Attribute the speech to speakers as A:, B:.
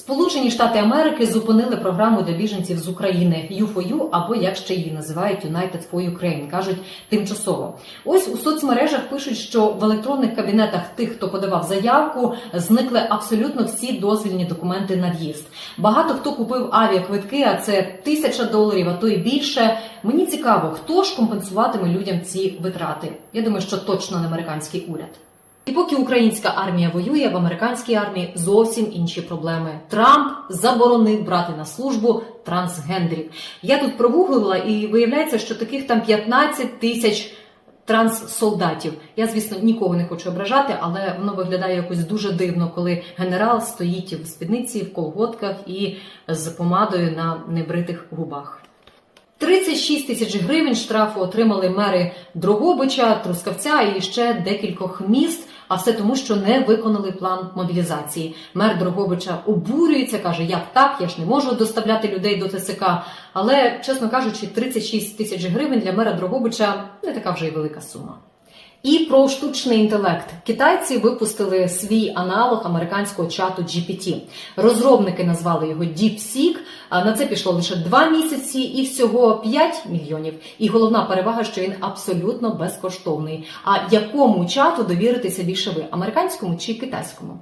A: Сполучені Штати Америки зупинили програму для біженців з України U4U, або як ще її називають United for Ukraine, кажуть тимчасово. Ось у соцмережах пишуть, що в електронних кабінетах тих, хто подавав заявку, зникли абсолютно всі дозвільні документи на в'їзд. Багато хто купив авіаквитки, а це тисяча доларів, а то і більше. Мені цікаво, хто ж компенсуватиме людям ці витрати. Я думаю, що точно не американський уряд. І поки українська армія воює, в американській армії зовсім інші проблеми. Трамп заборонив брати на службу трансгендерів. Я тут прогуглила і виявляється, що таких там 15 тисяч транссолдатів. Я, звісно, нікого не хочу ображати, але воно виглядає якось дуже дивно, коли генерал стоїть в спідниці, в колготках і з помадою на небритих губах. 36 тисяч гривень штрафу отримали мери Дрогобича, Трускавця і ще декількох міст. А все тому, що не виконали план мобілізації. Мер Дрогобича обурюється, каже, як так, я ж не можу доставляти людей до ТСК. Але, чесно кажучи, 36 тисяч гривень для мера Дрогобича не така вже й велика сума. І про штучний інтелект китайці випустили свій аналог американського чату GPT. Розробники назвали його DeepSeek, на це пішло лише два місяці і всього 5 мільйонів. І головна перевага, що він абсолютно безкоштовний. А якому чату довіритися більше ви американському чи китайському?